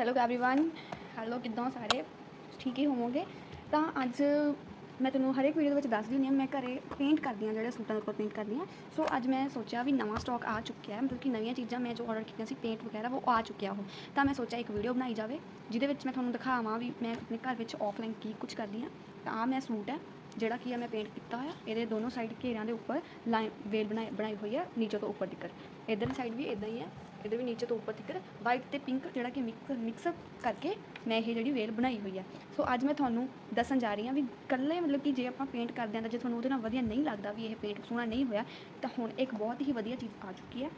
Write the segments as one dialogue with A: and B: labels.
A: Hello everyone hello ਕਿੱਦਾਂ ਸਾਰੇ ਠੀਕ ਹੀ ਹੋਵੋਗੇ ਤਾਂ ਅੱਜ ਮੈਂ ਤੁਹਾਨੂੰ ਹਰ ਇੱਕ ਵੀਡੀਓ ਦੇ ਵਿੱਚ ਦੱਸਦੀ ਹੁੰਦੀ ਹਾਂ ਮੈਂ ਘਰੇ ਪੇਂਟ ਕਰਦੀ ਹਾਂ ਜਿਹੜੇ ਸੂਟਾਂ ਦੇ ਉੱਪਰ ਪੇਂਟ ਕਰਦੀ ਹਾਂ ਸੋ ਅੱਜ ਮੈਂ ਸੋਚਿਆ ਵੀ ਨਵਾਂ ਸਟਾਕ ਆ ਚੁੱਕਿਆ ਹੈ ਮਤਲਬ ਕਿ ਨਵੀਆਂ ਚੀਜ਼ਾਂ ਮੈਂ ਜੋ ਆਰਡਰ ਕੀਤੀਆਂ ਸੀ ਪੇਂਟ ਵਗੈਰਾ ਉਹ ਆ ਚੁੱਕਿਆ ਉਹ ਤਾਂ ਮੈਂ ਸੋਚਿਆ ਇੱਕ ਵੀਡੀਓ ਬਣਾਈ ਜਾਵੇ ਜਿਹਦੇ ਵਿੱਚ ਮੈਂ ਤੁਹਾਨੂੰ ਦਿਖਾਵਾਂ ਵੀ ਮੈਂ ਆਪਣੇ ਘਰ ਵਿੱਚ ਆਫਲਾਈਨ ਕੀ ਕੁਝ ਕਰਦੀ ਹਾਂ ਤਾਂ ਆ ਮੈਂ ਸੂਟ ਹੈ ਜਿਹੜਾ ਕੀ ਹੈ ਮੈਂ ਪੇਂਟ ਕੀਤਾ ਹੋਇਆ, ਇਹਦੇ ਦੋਨੋਂ ਸਾਈਡ ਘੇਰਿਆਂ ਦੇ ਉੱਪਰ ਲਾਈਨ ਵੇਲ ਬਣਾਈ ਬਣਾਈ ਹੋਈ ਹੈ ਨੀਚੇ ਤੋਂ ਉੱਪਰ ਤੱਕ ਇਧਰਲੀ ਸਾਈਡ ਵੀ ਇਦਾਂ ਹੀ ਹੈ ਇਹਦੇ ਵੀ ਨੀਚੇ ਤੋਂ ਉੱਪਰ ਤੱਕ ਵਾਈਟ ਤੇ ਪਿੰਕ ਜਿਹੜਾ ਕਿ ਮਿਕਸ ਮਿਕਸ ਕਰਕੇ ਮੈਂ ਇਹ ਜਿਹੜੀ ਵੇਲ ਬਣਾਈ ਹੋਈ ਹੈ ਸੋ ਅੱਜ ਮੈਂ ਤੁਹਾਨੂੰ ਦੱਸਣ ਜਾ ਰਹੀ ਹਾਂ ਵੀ ਕੱਲੇ ਮਤਲਬ ਕਿ ਜੇ ਆਪਾਂ ਪੇਂਟ ਕਰਦੇ ਹਾਂ ਤਾਂ ਜੇ ਤੁਹਾਨੂੰ ਉਹਦੇ ਨਾਲ ਵਧੀਆ ਨਹੀਂ ਲੱਗਦਾ ਵੀ ਇਹ ਪੇਂਟ ਸੋਹਣਾ ਨਹੀਂ ਹੋਇਆ, ਤਾਂ ਹੁਣ ਇੱਕ ਬਹੁਤ ਹੀ ਵਧੀਆ ਚੀਜ਼ ਆ ਚੁੱਕੀ ਹੈ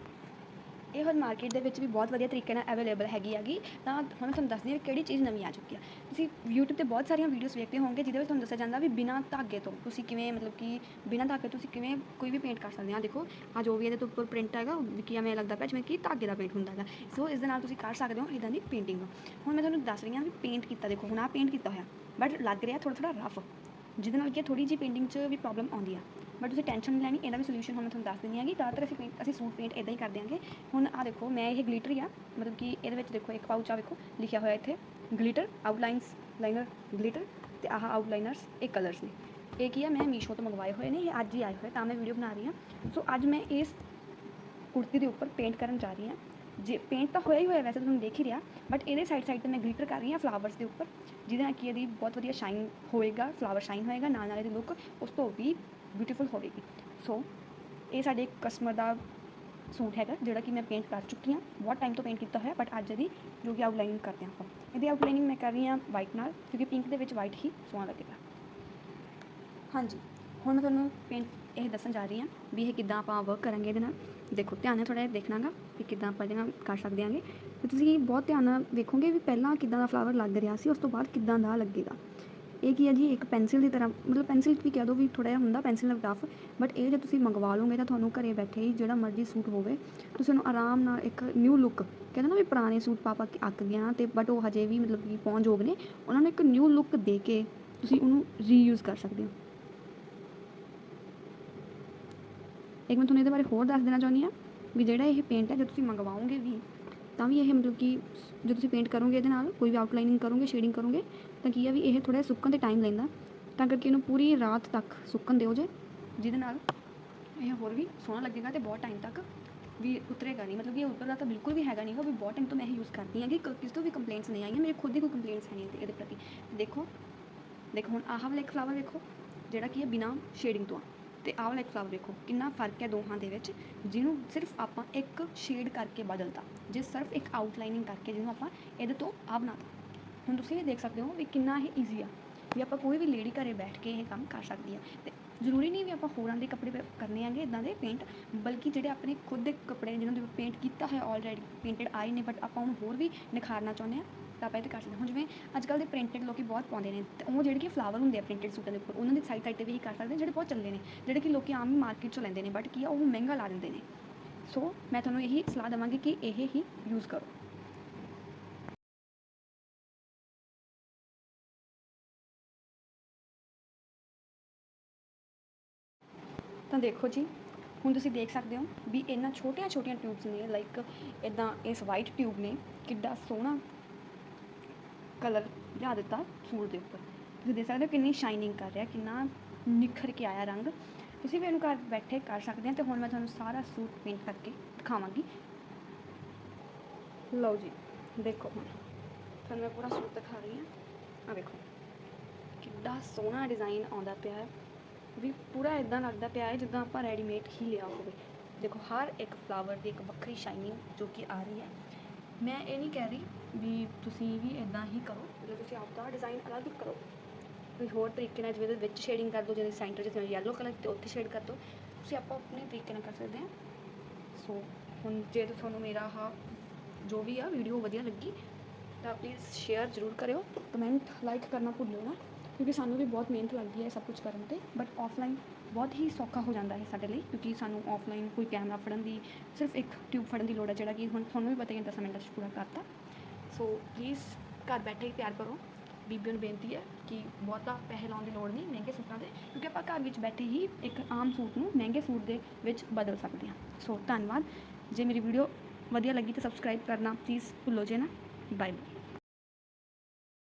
A: ਇਹ ਹੁਣ ਮਾਰਕੀਟ ਦੇ ਵਿੱਚ ਵੀ ਬਹੁਤ ਵਧੀਆ ਤਰੀਕੇ ਨਾਲ ਅਵੇਲੇਬਲ ਹੈਗੀ ਹੈਗੀ। ਤਾਂ ਹੁਣ ਮੈਂ ਤੁਹਾਨੂੰ ਦੱਸਦੀ ਹਾਂ ਕਿ ਕਿਹੜੀ ਚੀਜ਼ ਨਵੀਂ ਆ ਚੁੱਕੀ ਆ। ਤੁਸੀਂ YouTube ਤੇ ਬਹੁਤ ਸਾਰੀਆਂ ਵੀਡੀਓਜ਼ ਵੇਖਦੇ ਹੋਵੋਗੇ ਜਿਹਦੇ ਵਿੱਚ ਤੁਹਾਨੂੰ ਦੱਸਿਆ ਜਾਂਦਾ ਵੀ ਬਿਨਾਂ ਧਾਗੇ ਤੋਂ ਤੁਸੀਂ ਕਿਵੇਂ ਮਤਲਬ ਕਿ ਬਿਨਾਂ ਧਾਗੇ ਤੋਂ ਤੁਸੀਂ ਕਿਵੇਂ ਕੋਈ ਵੀ ਪੇਂਟ ਕਰ ਸਕਦੇ ਆ। ਦੇਖੋ ਆ ਜੋ ਵੀ ਇਹਦੇ ਤੋਂ ਉੱਪਰ ਪ੍ਰਿੰਟ ਹੈਗਾ ਵੀ ਐਵੇਂ ਲੱਗਦਾ ਪਿਆ ਜਿਵੇਂ ਕਿ ਧਾਗੇ ਦਾ ਪੇਂਟ ਹੁੰਦਾ ਹੈਗਾ। ਸੋ ਇਸ ਦੇ ਨਾਲ ਤੁਸੀਂ ਕਰ ਸਕਦੇ ਹੋ ਇਦਾਂ ਦੀ ਪੇਂਟਿੰਗ ਹੁਣ ਮੈਂ ਤੁਹਾਨੂੰ ਦੱਸ ਰਹੀ ਹਾਂ ਵੀ ਪੇਂਟ ਕੀਤਾ, ਦੇਖੋ ਹੁਣ ਆ ਪੇਂਟ ਕੀਤਾ ਹੋਇਆ ਬਟ ਲੱਗ ਰਿਹਾ ਥੋੜਾ ਥੋੜਾ ਰਫ ਜਿਹਦੇ ਨਾਲ ਕਿ ਥੋੜੀ ਜਿਹੀ ਪੇਂਟਿੰਗ 'ਚ ਵੀ ਪ੍ਰੋਬਲਮ ਆਉਂਦੀ ਆ। ਬਟ ਤੁਸੀਂ ਟੈਨਸ਼ਨ ਨਹੀਂ ਲੈਣੀ, ਇਹਦਾ ਵੀ ਸੋਲੂਸ਼ਨ ਹੁਣ ਮੈਂ ਤੁਹਾਨੂੰ ਦੱਸ ਦਿੰਦੀ ਹਾਂ ਕਿ ਜ਼ਿਆਦਾਤਰ ਅਸੀਂ ਪੇਂਟ ਅਸੀਂ ਸੂਟ ਪੇਂਟ ਇਦਾਂ ਹੀ ਕਰ ਦਿਆਂਗੇ। ਹੁਣ ਆ ਦੇਖੋ, ਮੈਂ ਇਹ ਗਲਿਟਰ ਹੀ ਆ, ਮਤਲਬ ਕਿ ਇਹਦੇ ਵਿੱਚ ਦੇਖੋ, ਇੱਕ ਪਾਊਚ ਆ ਵੇਖੋ, ਲਿਖਿਆ ਹੋਇਆ ਇੱਥੇ। ਗਲੀਟਰ ਆਊਟਲਾਈਨਸ ਲਾਈਨਰ ਗਲੀਟਰ ਤੇ ਆਹ ਆਊਟਲਾਈਨਰਸ ਇਹ ਕਲਰਸ ਨੇ। ਇਹ ਕੀ ਆ, ਮੈਂ ਮੀਸ਼ੋ ਤੋਂ ਮੰਗਵਾਏ ਹੋਏ ਨੇ, ਇਹ ਅੱਜ ਹੀ ਆਏ ਹੋਏ, ਤਾਂ ਮੈਂ ਵੀਡੀਓ ਬਣਾ ਰਹੀ ਹਾਂ। ਸੋ ਅੱਜ ਮੈਂ ਇਸ ਕੁੜਤੀ ਦੇ ਉੱਪਰ ਪੇਂਟ ਕਰਨ ਜਾ ਰਹੀ ਹਾਂ। ਜੇ ਪੇਂਟ ਤਾਂ ਹੋਇਆ ਹੀ ਹੋਇਆ, ਵੈਸੇ ਤੁਹਾਨੂੰ ਦੇਖ ਹੀ ਰਿਹਾ ਬਟ ਇਹਦੇ ਸਾਈਡ ਸਾਈਡ ਤੇ ਮੈਂ ਗਲਿਟਰ ਕਰ ਰਹੀ ਹਾਂ ਫਲਾਵਰਸ ਦੇ ਉੱਪਰ, ਜਿਹਦੇ ਨਾਲ ਕਿ ਇਹਦੀ ਬਹੁਤ ਵਧੀਆ ਸ਼ਾਈਨ ਹੋਏਗਾ ਫਲਾਵਰ ਸ਼ਾਈਨ ਹੋਏਗਾ ਨਾਲ ਨਾਲ ਇਹਦੀ ਲੁੱਕ ਉਸ ਤੋਂ ਵੀ ਬਿਊਟੀਫੁਲ ਹੋਵੇਗੀ। ਸੋ ਇਹ ਸਾਡੇ ਕਸਟਮਰ ਦਾ ਸੂਟ ਹੈਗਾ, ਜਿਹੜਾ ਕਿ ਮੈਂ ਪੇਂਟ ਕਰ ਚੁੱਕੀ ਹਾਂ। ਬਹੁਤ ਟਾਈਮ ਤੋਂ ਪੇਂਟ ਕੀਤਾ ਹੋਇਆ ਬਟ ਅੱਜ ਇਹਦੀ ਜੋ ਕਿ ਆਊਟਲਾਈਨਿੰਗ ਕਰਦੇ ਹਾਂ ਆਪਾਂ। ਇਹਦੀ ਆਊਟਲਾਈਨਿੰਗ ਮੈਂ ਕਰ ਰਹੀ ਹਾਂ ਵਾਈਟ ਨਾਲ, ਕਿਉਂਕਿ ਪਿੰਕ ਦੇ ਵਿੱਚ ਵਾਈਟ ਹੀ ਸੋਹਣਾ ਲੱਗੇਗਾ। ਹਾਂਜੀ, ਹੁਣ ਮੈਂ ਤੁਹਾਨੂੰ ਪੇਂਟ ਇਹ ਦੱਸਣ ਜਾ ਰਹੀ ਹਾਂ ਵੀ ਇਹ ਕਿੱਦਾਂ ਆਪਾਂ ਵਰਕ ਕਰਾਂਗੇ ਇਹਦੇ ਨਾਲ। ਦੇਖੋ, ਧਿਆਨ ਨਾਲ ਥੋੜਾ ਜਿਹਾ ਦੇਖਣਾਗਾ ਵੀ ਕਿੱਦਾਂ ਆਪਾਂ ਇਹਦੇ ਨਾਲ ਕਰ ਸਕਦੇ ਆਂਗੇ ਤੇ ਤੁਸੀਂ ਬਹੁਤ ਧਿਆਨ ਨਾਲ ਵੇਖੋਗੇ ਵੀ ਪਹਿਲਾਂ ਕਿੱਦਾਂ ਦਾ ਫਲਾਵਰ ਲੱਗ ਰਿਹਾ ਸੀ, ਉਸ ਤੋਂ ਬਾਅਦ ਕਿੱਦਾਂ ਦਾ ਲੱਗੇਗਾ। ਇਹ ਕੀ ਹੈ ਜੀ? ਇੱਕ ਪੈਨਸਿਲ ਦੀ ਤਰ੍ਹਾਂ, ਮਤਲਬ ਪੈਨਸਿਲ ਵੀ ਕਹਿ ਦੋ ਵੀ ਥੋੜਾ ਜਿਹਾ ਹੁੰਦਾ ਪੈਨਸਿਲ ਨਾਲ ਟਫ ਬਟ ਇਹ ਜੇ ਤੁਸੀਂ ਮੰਗਵਾ ਲਓਗੇ ਤਾਂ ਤੁਹਾਨੂੰ ਘਰੇ ਬੈਠੇ ਹੀ ਜਿਹੜਾ ਮਰਜ਼ੀ ਸੂਟ ਹੋਵੇ, ਤੁਸੀਂ ਉਹਨੂੰ ਆਰਾਮ ਨਾਲ ਇੱਕ ਨਿਊ ਲੁੱਕ ਕਹਿੰਦੇ ਨਾ ਵੀ ਪੁਰਾਣੇ ਸੂਟ ਪਾ ਪਾ ਕੇ ਅੱਕ ਗਿਆ ਤੇ ਬਟ ਉਹ ਹਜੇ ਵੀ ਮਤਲਬ ਕਿ ਪਹੁੰਚਯੋਗ ਨੇ, ਉਹਨਾਂ ਨੂੰ ਇੱਕ ਨਿਊ ਲੁੱਕ ਦੇ ਕੇ ਤੁਸੀਂ ਉਹਨੂੰ ਰੀਯੂਜ਼ ਕਰ ਸਕਦੇ ਹੋ। ਇੱਕ ਮੈਂ ਤੁਹਾਨੂੰ ਇਹਦੇ ਬਾਰੇ ਹੋਰ ਦੱਸ ਦੇਣਾ ਚਾਹੁੰਦੀ ਹਾਂ ਵੀ ਜਿਹੜਾ ਇਹ ਪੇਂਟ ਹੈ, ਜੇ ਤੁਸੀਂ ਮੰਗਵਾਓਗੇ ਵੀ ਤਾਂ ਵੀ ਇਹ ਮਤਲਬ ਕਿ ਜਦੋਂ ਤੁਸੀਂ ਪੇਂਟ ਕਰੋਗੇ ਇਹਦੇ ਨਾਲ, ਕੋਈ ਵੀ ਆਊਟਲਾਈਨਿੰਗ ਕਰੋਗੇ ਸ਼ੇਡਿੰਗ ਕਰੋਗੇ, ਤਾਂ ਕੀ ਆ ਵੀ ਇਹ ਥੋੜਾ ਸੁੱਕਣ ਤੇ ਟਾਈਮ ਲੈਂਦਾ। ਤਾਂ ਕਰਕੇ ਇਹਨੂੰ ਪੂਰੀ ਰਾਤ ਤੱਕ ਸੁੱਕਣ ਦਿਓ ਜੇ, ਜਿਹਦੇ ਨਾਲ ਇਹ ਹੋਰ ਵੀ ਸੋਹਣਾ ਲੱਗੇਗਾ ਤੇ ਬਹੁਤ ਟਾਈਮ ਤੱਕ ਵੀ ਉਤਰੇਗਾ ਨਹੀਂ। ਮਤਲਬ ਕਿ ਇਹ ਉੱਤਰਦਾ ਤਾਂ ਬਿਲਕੁਲ ਵੀ ਹੈਗਾ ਨਹੀਂਗਾ ਵੀ ਬਹੁਤ ਟਾਈਮ ਤੋਂ ਮੈਂ ਇਹ ਯੂਜ਼ ਕਰਦੀ ਹਾਂ ਕਿ ਕ- ਕਿਸੇ ਤੋਂ ਵੀ ਕੰਪਲੇਂਟਸ ਨਹੀਂ ਆਈਆਂ, ਮੇਰੇ ਖੁਦ ਦੀ ਕੋਈ ਕੰਪਲੇਂਟਸ ਹੈ ਨਹੀਂ ਇਹਦੇ- ਪ੍ਰਤੀ। ਦੇਖੋ ਦੇਖੋ ਹੁਣ ਆਹ ਵਾਲਾ ਇੱਕ ਫਲਾਵਰ ਦੇਖੋ ਜਿਹੜਾ ਕੀ ਹੈ ਬਿਨਾ ਸ਼ੇਡਿੰਗ ਤੋਂ ਆ। ਤੇ ਆਹ ਵਾਲਾ ਇੱਕ ਫਲਾਵਰ ਵੇਖੋ ਕਿੰਨਾ ਫ਼ਰਕ ਹੈ ਦੋਹਾਂ ਦੇ ਵਿੱਚ, ਜਿਹਨੂੰ ਸਿਰਫ ਆਪਾਂ ਇੱਕ ਸ਼ੇਡ ਕਰਕੇ ਬਦਲਤਾ, ਜੇ ਸਿਰਫ ਇੱਕ ਆਊਟਲਾਈਨਿੰਗ ਕਰਕੇ ਜਿਹਨੂੰ ਆਪਾਂ ਇਹਦੇ ਤੋਂ ਆ ਬਣਾਤਾ। ਹੁਣ ਤੁਸੀਂ ਇਹ ਦੇਖ ਸਕਦੇ ਹੋ ਵੀ ਕਿੰਨਾ ਇਹ ਈਜ਼ੀ ਆ, ਵੀ ਆਪਾਂ ਕੋਈ ਵੀ ਲੇਡੀ ਘਰੇ ਬੈਠ ਕੇ ਇਹ ਕੰਮ ਕਰ ਸਕਦੀ ਆ। ਤੇ ਜ਼ਰੂਰੀ ਨਹੀਂ ਵੀ ਆਪਾਂ ਹੋਰਾਂ ਦੇ ਕੱਪੜੇ ਪੇ- ਕਰਨੇ ਆਂਗੇ ਇਦਾਂ ਦੇ ਪੇਂਟ ਬਲਕਿ ਜਿਹੜੇ ਆਪਣੇ ਖੁਦ ਦੇ ਕੱਪੜੇ ਜਿਹਨਾਂ ਦੇ ਪੇਂਟ ਕੀਤਾ ਹੋਇਆ ਆਲਰੇਡੀ ਪੇਂਟਡ ਆਏ ਨੇ ਬਟ ਆਪਾਂ ਉਹਨੂੰ ਹੋਰ ਵੀ ਨਿਖਾਰਨਾ ਚਾਹੁੰਦੇ ਆ ਤਾਂ ਆਪਾਂ ਇਹ ਤੇ ਕਰ ਸਕਦੇ ਹਾਂ। ਹੁਣ ਜਿਵੇਂ ਅੱਜ ਕੱਲ੍ਹ ਦੇ ਪ੍ਰਿੰਟਡ ਲੋਕੀ ਬਹੁਤ ਪਾਉਂਦੇ ਨੇ ਤੇ ਉਹ ਜਿਹੜੇ ਕਿ ਫਲਾਵਰ ਹੁੰਦੇ ਆ ਪ੍ਰਿੰਟਡ ਸੂਟਾਂ ਦੇ ਉੱਪਰ ਉਹਨਾਂ ਦੀ ਸਾਈਡ ਸਾਈਡ ਤੇ ਵੀ ਕਰ ਸਕਦੇ ਜਿਹੜੇ ਬਹੁਤ ਚੱਲਦੇ ਨੇ, ਜਿਹੜੇ ਕਿ ਲੋਕੀ ਆਮ ਹੀ ਮਾਰਕੀਟ 'ਚੋਂ ਲੈਂਦੇ ਨੇ ਬਟ ਕੀ ਆ, ਉਹ ਮਹਿੰਗਾ ਲਾ ਦਿੰਦੇ ਨੇ। ਸੋ ਮੈਂ ਤੁਹਾਨੂੰ ਇਹੀ ਸਲਾਹ ਦੇਵਾਂਗੀ ਕਿ ਇਹ ਹੀ ਯੂਜ਼ ਕਰੋ। ਤਾਂ ਦੇਖੋ ਜੀ, ਹੁਣ ਤੁਸੀਂ ਦੇਖ ਸਕਦੇ ਹੋ ਵੀ ਇਹਨਾਂ ਛੋਟੀਆਂ ਛੋਟੀਆਂ ਟਿਊਬਸ ਨੇ ਲਾਈਕ ਇਦਾਂ ਇਸ ਵਾਈਟ ਟਿਊਬ ਨੇ, ਕਿੱਡਾ ਸੋਹਣਾ ਕਲਰ ਲਿਆ ਦਿੱਤਾ ਸੂਟ ਦੇ ਉੱਪਰ। ਤੁਸੀਂ ਦੇਖ ਸਕਦੇ ਹੋ ਕਿੰਨੀ ਸ਼ਾਈਨਿੰਗ ਕਰ ਰਿਹਾ, ਕਿੰਨਾ ਨਿਖਰ ਕੇ ਆਇਆ ਰੰਗ। ਤੁਸੀਂ ਵੀ ਇਹਨੂੰ ਘਰ ਬੈਠੇ ਕਰ ਸਕਦੇ ਹੋ ਤੇ ਹੁਣ ਮੈਂ ਤੁਹਾਨੂੰ ਸਾਰਾ ਸੂਟ ਪੇਂਟ ਕਰਕੇ ਦਿਖਾਵਾਂਗੀ। ਲਓ ਜੀ, ਦੇਖੋ ਹੁਣ। ਤੁਹਾਨੂੰ ਮੈਂ ਪੂਰਾ ਸੂਟ ਦਿਖਾ ਰਹੀ ਹਾਂ। ਆ ਦੇਖੋ। ਕਿੱਡਾ ਸੋਹਣਾ ਡਿਜ਼ਾਈਨ ਆਉਂਦਾ ਪਿਆ ਹੈ। ਵੀ ਪੂਰਾ ਇਦਾਂ ਲੱਗਦਾ ਪਿਆ ਹੈ ਜਿੱਦਾਂ ਆਪਾਂ ਰੈਡੀਮੇਡ ਹੀ ਲਿਆ ਹੋਵੇ। ਦੇਖੋ, ਹਰ ਇੱਕ ਫਲਾਵਰ ਦੀ ਇੱਕ ਵੱਖਰੀ ਸ਼ਾਈਨਿੰਗ ਜੋ ਕਿ ਆ ਰਹੀ ਹੈ। ਮੈਂ ਇਹ ਨਹੀਂ ਕਹਿ ਰਹੀ ਵੀ ਤੁਸੀਂ ਵੀ ਇਦਾਂ ਹੀ ਕਰੋ। ਜੇ ਤੁਸੀਂ ਆਪਦਾ ਡਿਜ਼ਾਈਨ ਅਲੱਗ ਕਰੋ। ਕੋਈ ਹੋਰ ਤਰੀਕੇ ਨਾਲ ਜਿਵੇਂ ਇਹਦੇ ਵਿੱਚ ਸ਼ੇਡਿੰਗ ਕਰ ਦਿਓ ਜਿਵੇਂ ਸੈਂਟਰ ਜਿਵੇਂ ਯੈਲੋ ਕਲਰ ਤੇ ਉੱਥੇ ਸ਼ੇਡ ਕਰ ਦਿਓ ਤੁਸੀਂ ਆਪਾਂ ਆਪਣੇ ਤਰੀਕੇ ਨਾਲ ਕਰ ਸਕਦੇ ਹਾਂ। ਸੋ ਹੁਣ ਜੇ ਤੁਹਾਨੂੰ ਮੇਰਾ ਆਹ ਜੋ ਵੀ ਆ ਵੀਡੀਓ ਵਧੀਆ ਲੱਗੀ, ਤਾਂ ਪਲੀਜ਼ ਸ਼ੇਅਰ ਜ਼ਰੂਰ ਕਰਿਓ। ਕਮੈਂਟ ਲਾਈਕ ਕਰਨਾ ਭੁੱਲਿਓ ਨਾ, ਕਿਉਂਕਿ ਸਾਨੂੰ ਵੀ ਬਹੁਤ ਮਿਹਨਤ ਲੱਗਦੀ ਹੈ ਇਹ ਸਭ ਕੁਝ ਕਰਨ ਤੇ। ਬਟ ਆਫਲਾਈਨ ਬਹੁਤ ਹੀ ਸੌਖਾ ਹੋ ਜਾਂਦਾ ਹੈ ਸਾਡੇ ਲਈ, ਕਿਉਂਕਿ ਸਾਨੂੰ ਆਫਲਾਈਨ ਕੋਈ ਕੈਮਰਾ ਫੜਨ ਦੀ, ਸਿਰਫ ਇੱਕ ਟਿਊਬ ਫੜਨ ਦੀ ਲੋੜ ਹੈ, ਜਿਹੜਾ ਕਿ ਹੁਣ ਤੁਹਾਨੂੰ ਵੀ ਪਤਾ ਹੀ ਹੈ 10 ਮਿੰਟਾਂ 'ਚ ਪੂਰਾ ਕਰਤਾ। ਸੋ ਪਲੀਜ਼ ਘਰ ਬੈਠੇ ਹੀ ਤਿਆਰ ਕਰੋ। ਬੀਬੀਆਂ ਨੂੰ ਬੇਨਤੀ ਹੈ ਕਿ ਬਹੁਤਾ ਪੈਸੇ ਲਾਉਣ ਦੀ ਲੋੜ ਨਹੀਂ, ਮਹਿੰਗੇ ਸੂਟਾਂ ਦੇ। ਕਿਉਂਕਿ ਆਪਾਂ ਘਰ ਵਿੱਚ ਬੈਠੇ ਹੀ ਇੱਕ ਆਮ ਸੂਟ ਨੂੰ ਮਹਿੰਗੇ ਸੂਟ ਦੇ ਵਿੱਚ ਬਦਲ ਸਕਦੇ ਹਾਂ। ਸੋ ਧੰਨਵਾਦ। ਜੇ ਮੇਰੀ ਵੀਡੀਓ ਵਧੀਆ ਲੱਗੀ ਤਾਂ ਸਬਸਕ੍ਰਾਈਬ ਕਰਨਾ ਪਲੀਜ਼ ਭੁੱਲੋ ਜੇ ਨਾ। Bye bye